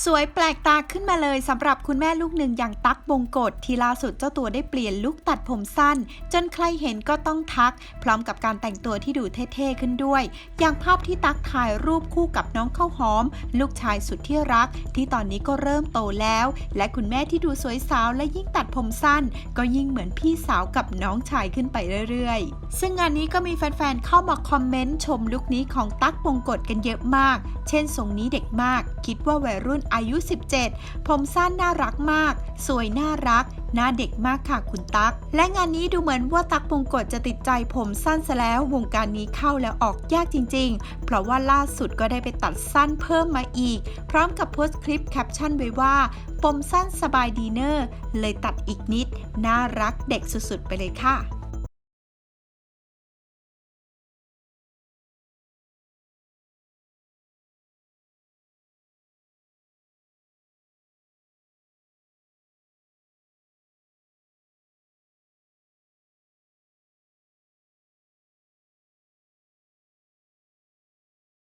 สวยแปลกตาขึ้นมาเลยสำหรับคุณแม่ลูกหนึ่งอย่างตั๊กบงกฎที่ล่าสุดเจ้าตัวได้เปลี่ยนลุคตัดผมสั้น จนใครเห็นก็ต้องทัก พร้อมกับการแต่งตัวที่ดูเท่ๆขึ้นด้วย อย่างภาพที่ตั๊กถ่ายรูปคู่กับน้องข้าวหอม ลูกชายสุดที่รัก ที่ตอนนี้ก็เริ่มโตแล้ว และคุณแม่ที่ดูสวยสาวและยิ่งตัดผมสั้น ก็ยิ่งเหมือนพี่สาวกับน้องชายขึ้นไปเรื่อยๆ ซึ่งงานนี้ก็มีแฟนๆเข้ามาคอมเมนต์ชมลุคนี้ของตั๊กบงกฎกันเยอะมาก เช่นทรงนี้เด็กมาก คิดว่าวัยรุ่นอายุ 17 ผมสั้นน่ารักมาก สวยน่ารัก หน้าเด็กมากค่ะคุณตั๊ก และงานนี้ดูเหมือนว่าตั๊กบงกฎจะติดใจผมสั้นซะแล้ว วงการนี้เข้าแล้วออกยากจริง ๆ เพราะว่าล่าสุดก็ได้ไปตัดสั้นเพิ่มมาอีก พร้อมกับโพสต์คลิปแคปชั่นไว้ว่าปมสั้นสบายดีเนอร์ เลยตัดอีกนิด น่ารักเด็กสุดๆ ไปเลยค่ะ